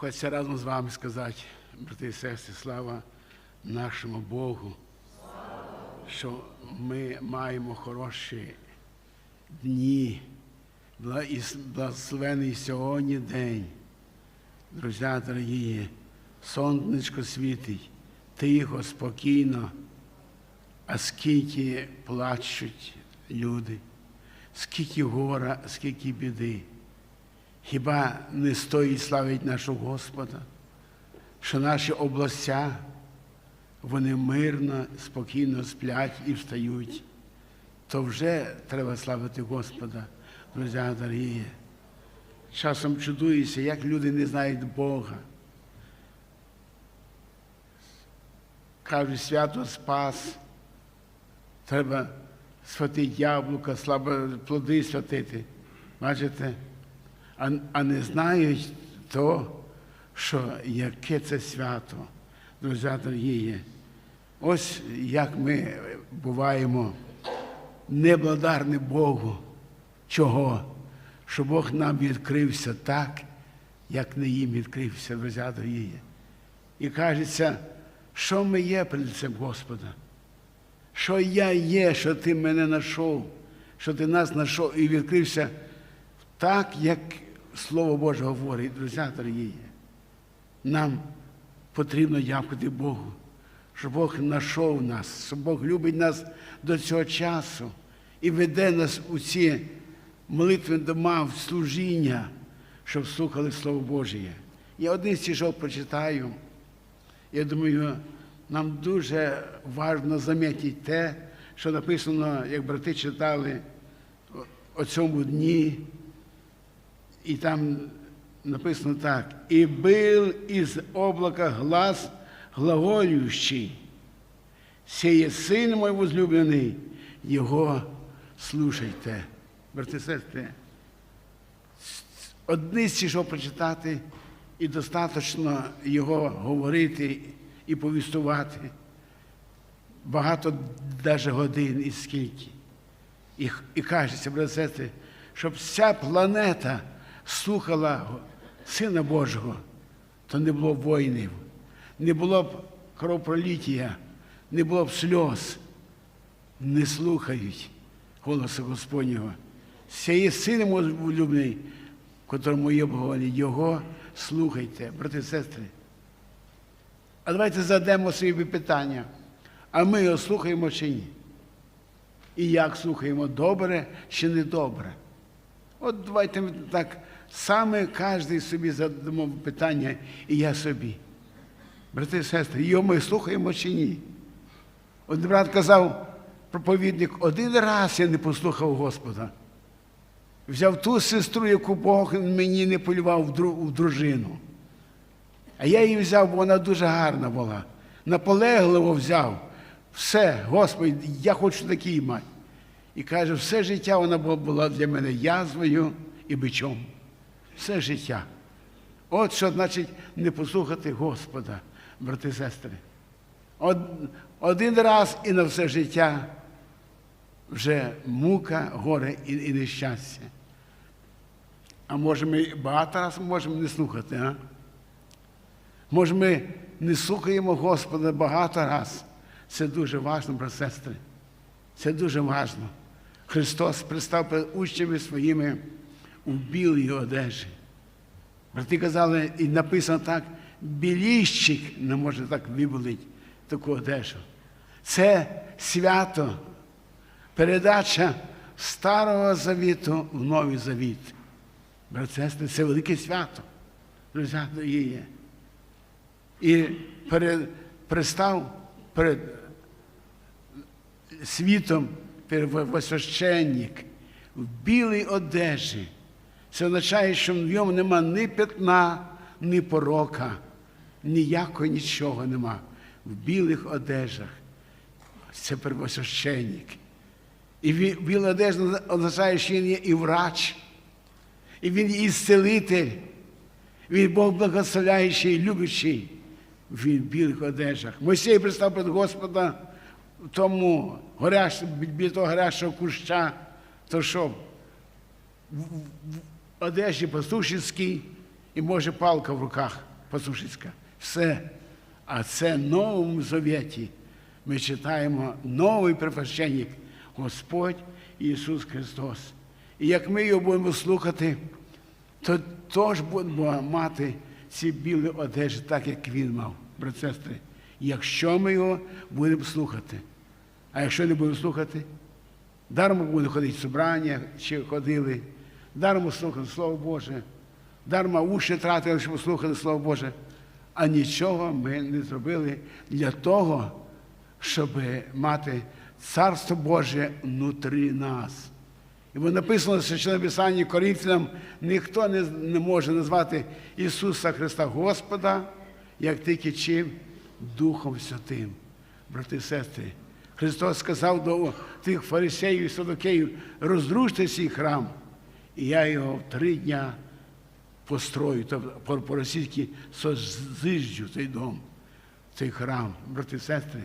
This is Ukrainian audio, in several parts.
Хочеться разом з вами сказати, брати і сестри, слава нашому Богу, що ми маємо хороші дні, благословений сьогодні день. Друзі дорогі, сонечко світить, тихо, спокійно, а скільки плачуть люди, скільки гора, скільки біди. Хіба не стоїть славить нашого Господа, що наші областя, вони мирно, спокійно сплять і встають, то вже треба славити Господа, друзі дорогі. Часом чудуюся, як люди не знають Бога. Кажуть, свято спас, треба святити яблука, слабо плоди святити. Бачите? А, а не знають то, що яке це свято, друзі дорогі. Ось як ми буваємо неблагодарні Богу. Чого? Що Бог нам відкрився так, як не їм відкрився, друзі дорогі. І кажеться, що ми є перед лицем Господа. Що я є, що ти мене знайшов, що ти нас знайшов і відкрився так, як Слово Боже говорить, друзі дорогі. Нам потрібно дякувати Богу, що Бог знайшов нас, що Бог любить нас до цього часу і веде нас у ці молитви дома, в служіння, щоб слухали Слово Боже. Я один стіжок прочитаю. Я думаю, нам дуже важливо замітити те, що написано, як брати читали о цьому дні. І там написано так. І бил із облака глас глаголющий. Сіє син мой возлюблений, його слушайте. Брати сестри, одні стішок прочитати, і достатньо його говорити і повістувати. Багато навіть годин і скільки. І, і кажеться, брати сестри, щоб вся планета слухала Сина Божого, то не було б воїнів, не було б кровопроліття, не було б сльоз. Не слухають голосу Господнього. Це є син улюблений, котрому є благоволі. Його слухайте, брати і сестри. А давайте задамо собі питання. А ми його слухаємо чи ні? І як слухаємо, добре чи не добре? От давайте так саме кожен собі задамо питання, і я собі. Брати і сестри, його ми слухаємо чи ні? Один брат казав, проповідник, один раз я не послухав Господа. Взяв ту сестру, яку Бог мені не полював в дружину. А я її взяв, бо вона дуже гарна була. Наполегливо взяв. Все, Господи, я хочу такий мати. І каже, все життя вона була для мене язвою і бичом. Все життя. От що значить не послухати Господа, брати і сестри. Од- Один раз і на все життя вже мука, горе і, і нещастя. А може ми багато разів можемо не слухати, а? Може, ми не слухаємо Господа багато раз. Це дуже важливо, брати сестри. Це дуже важливо. Христос перед учнями своїми у білій одежі. Брати казали, і написано так, біліщик не може так виболити таку одежу. Це свято, передача Старого Завіту в Новий Завіт. Сестри, це велике свято. Друзі, дорогі. І перед, пристав перед світом первосвященник в білій одежі. Це означає, що в ньому нема ні пятна, ні порока, ніякого нічого нема. В білих одежах. Це первосвященник. І біла одежа означає, що він є і врач, і він є і. Він Бог благословляючий, любящий. Він в білих одежах. Мойсей пристав перед Господа в тому горяш, біля того горящого куща, то що одежі пастушівській і може палка в руках. послушницька. Все. А це в Новому Завіті. Ми читаємо новий припащенник Господь Ісус Христос. І як ми його будемо слухати, то теж будемо мати ці білі одежі, так як він мав, брат сестри. Якщо ми його будемо слухати. А якщо не будемо слухати, дармо будемо ходити в собрання, чи ходили, дармо слухати Слово Боже, дармо уші тратили, щоб слухати Слово Боже. А нічого ми не зробили для того, щоб мати Царство Боже внутрі нас. І бо написано в Священному Писанні Коринфянам, ніхто не, не може назвати Ісуса Христа Господа, як тільки чим Духом Святим. Брати і сестри, Христос сказав до тих фарисеїв і садокеїв, розруште свій храм, я його три дня построю, тобто по-російськи созижджу цей дом, цей храм. Брати і сестри,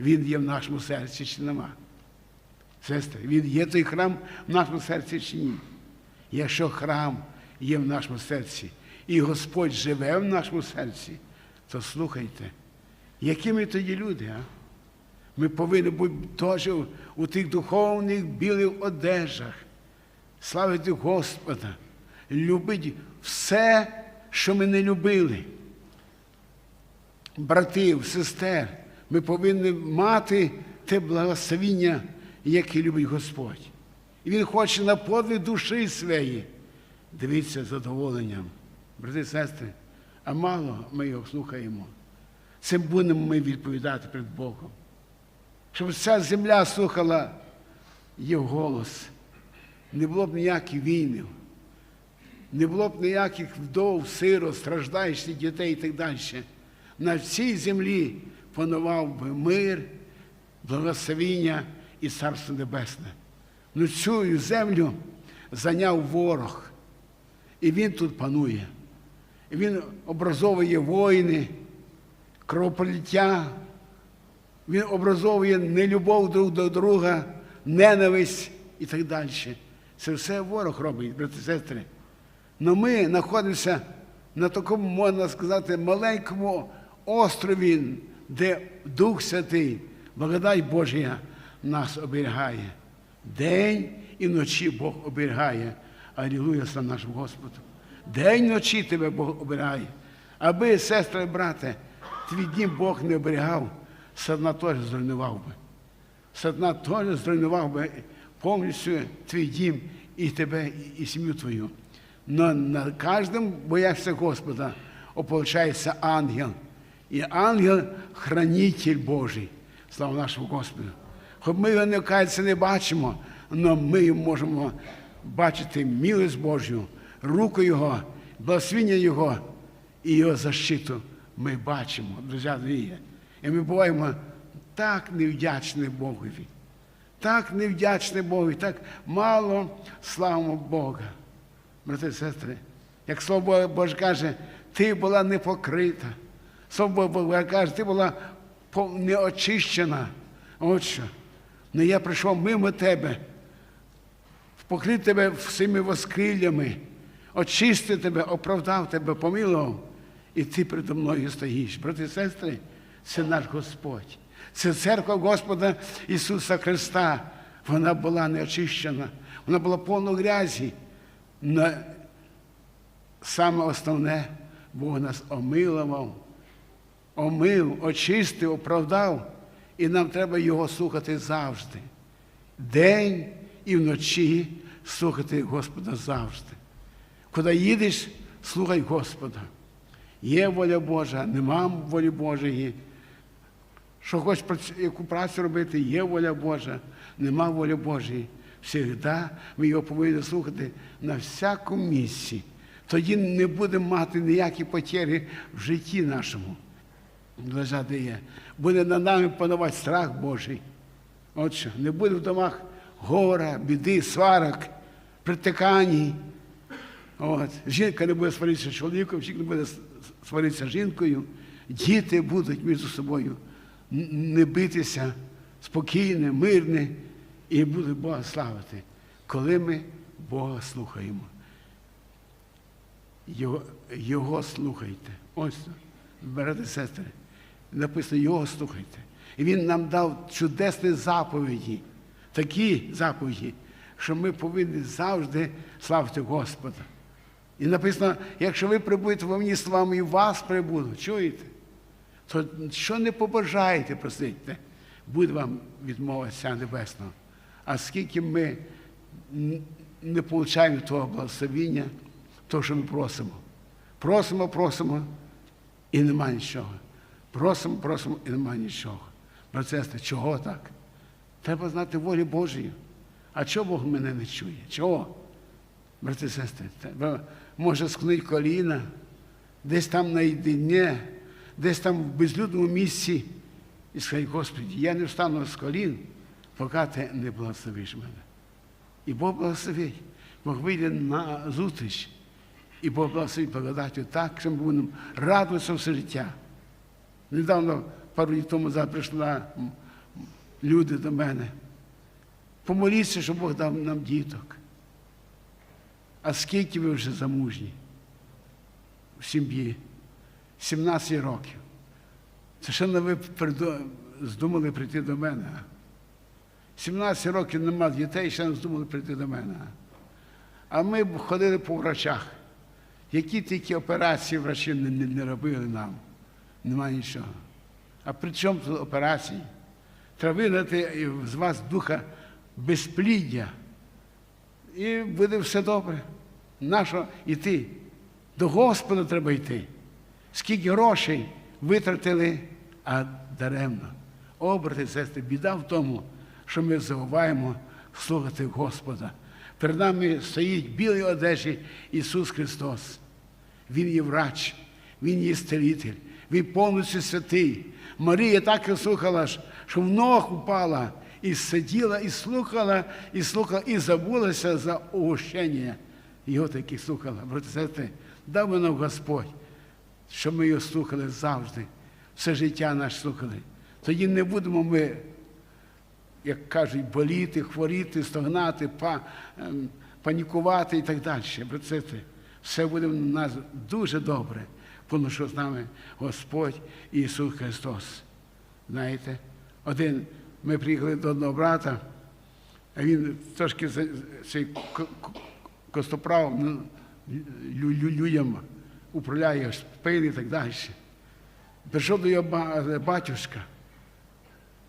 він є в нашому серці чи нема. Сестри, він є той храм в нашому серці чи ні? Якщо храм є в нашому серці, і Господь живе в нашому серці, то слухайте, які ми тоді люди, а? Ми повинні бути теж у тих духовних білих одежах, славити Господа, любити все, що ми не любили. Братів, сестер, ми повинні мати те благословіння, яке любить Господь. І Він хоче на подвиг душі своєї. Дивіться з задоволенням, брати і сестри, а мало ми його слухаємо. Цим будемо ми відповідати перед Богом. Щоб вся земля слухала його голос. Не було б ніяких війнів, не було б ніяких вдов, сирот, страждаючих дітей і так далі. На всій землі панував би мир, благословіння і Царство Небесне. Ну цю землю зайняв ворог. І він тут панує. І він образовує воїни, кровопролиття. Він образовує нелюбов друг до друга, ненависть і так далі. Це все ворог робить, брати і сестри. Но ми знаходимося на такому, можна сказати, маленькому острові, де Дух Святий, благодать Божія нас оберігає. День і вночі Бог оберігає. Алілуя слава нашому Господу. День і вночі тебе Бог оберігає. Аби, сестри брате, твій дім Бог не оберігав, сатана теж зруйнував би. Сатана теж зруйнував би повністю твій дім і тебе, і сім'ю твою. Но на кожному боявся Господа ополчається ангел. І ангел хранитель Божий. Слава нашому Господу. Хоч ми його не не бачимо, але ми можемо бачити милость Божу, руку Його, благословення Його і Його защиту ми бачимо, друзі. І ми буваємо так невдячні Богові, так невдячні Богові, так мало славимо Бога. Брати і сестри, як Слово Боже каже, ти була не покрита. Слово Боже каже, ти була неочищена. От що. Ну я прийшов мимо тебе, покрити тебе всіми воскриллями, очистив тебе, оправдав тебе, помилував, і ти передо мною стоїш. Брати і сестри, це наш Господь. Це церква Господа Ісуса Христа. Вона була неочищена, вона була повна грязі. Но саме основне, Бог нас омилував, омив, очистив, оправдав, і нам треба його слухати завжди. День і вночі слухати Господа завжди. Коли їдеш, слухай Господа. Є воля Божа, нема волі Божої. Що хочеш яку працю робити, є воля Божа, нема волі Божої. Всегда ми його повинні слухати на всякому місці. Тоді не будемо мати ніякі потери в житті нашому. Лежати є. Буде над нами панувати страх Божий. От що, не буде в домах гора, біди, сварок, притикань. От. Жінка не буде сваритися чоловіком, чоловік не буде сваритися жінкою. Діти будуть між собою не битися спокійне, мирне і будуть Бога славити, коли ми Бога слухаємо. Його, його слухайте. Ось, брати сестри, написано, його слухайте. І він нам дав чудесні заповіді, такі заповіді, що ми повинні завжди славити Господа. І написано, якщо ви прибудете во мені словами, і вас прибуду, чуєте? То що не побажаєте, просите, буде вам відмова Отця Небесного. А скільки ми не отримуємо того благословіння, того, що ми просимо. Просимо, просимо, і нема нічого. Просимо, просимо, і нема нічого. Брат, чого так? Треба знати волю Божію. А чого Бог мене не чує? Чого? Брати і сестри, може склонити коліна, десь там наєдині, десь там в безлюдному місці і сказати, Господи, я не встану з колін, поки ти не благословиш мене. І Бог благословить. Бог вийде на зустріч, і Бог благословить благодаттю так, що ми будемо радуватися все життя. Недавно, пару днів тому назад прийшла люди до мене. Помоліться, щоб Бог дав нам діток. А скільки ви вже замужні в сім'ї? 17 років. Це ще не ви здумали прийти до мене. 17 років нема дітей, ще не здумали прийти до мене. а? Ми б ходили по врачах. Які тільки операції врачі не, не, не робили нам. Нема нічого. А при чому тут операції? Треба вигнати з вас духа безпліддя. І буде все добре. Нащо йти? До Господа треба йти. Скільки грошей витратили, а даремно. О, брати і сестри, біда в тому, що ми забуваємо слухати Господа. Перед нами стоїть в одежі Ісус Христос. Він є врач, Він є стелитель, Він повністю святий. Марія так і слухала, що в ног упала і сиділа, і слухала, і слухала, і забулася за угощення. Його таки слухала. Брати сестри, дав нам Господь, щоб ми його слухали завжди, все життя наше слухали. Тоді не будемо ми як кажуть, боліти, хворіти, стогнати, па, ем, панікувати і так далі. Брати, все буде в нас дуже добре, тому що з нами Господь Ісус Христос. Знаєте, один, ми приїхали до одного брата, а він трошки цей ко- ко- костоправ ну, лю- лю- людям управляє спини і так далі. Прийшов до його батюшка.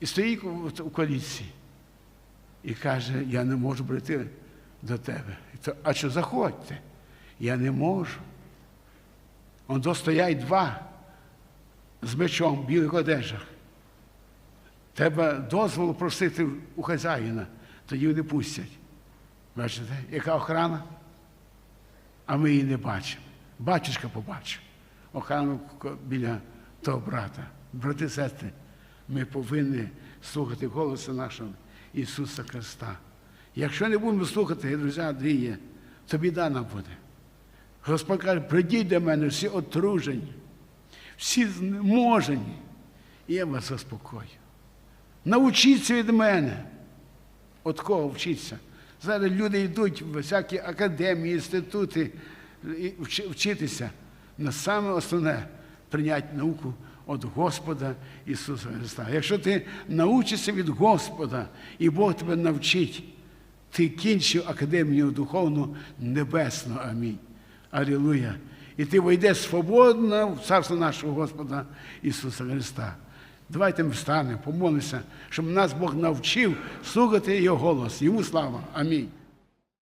І стоїть у, коаліції і каже, я не можу прийти до тебе. А що заходьте? Я не можу. Он достоять два з мечом в білих одежах. Треба дозволу просити у хазяїна, тоді вони пустять. Бачите, яка охрана? А ми її не бачимо. Батюшка побачив. Охрану ко- біля того брата. Брати і сестри, ми повинні слухати голосу нашого Ісуса Христа. Якщо не будемо слухати, друзі, Андрія, то біда нам буде. Господь каже, прийдіть до мене всі отружені, всі зможені, і я вас заспокою. Научіться від мене. От кого вчитися? Зараз люди йдуть в всякі академії, інститути вчитися. На саме основне прийняти науку від Господа Ісуса Христа. Якщо ти научишся від Господа, і Бог тебе навчить, ти кінчив академію духовну небесну. Амінь. Алілуя. І ти вийдеш свободно в царство нашого Господа Ісуса Христа. Давайте ми встанемо, помолимося, щоб нас Бог навчив слухати Його голос. Йому слава. Амінь.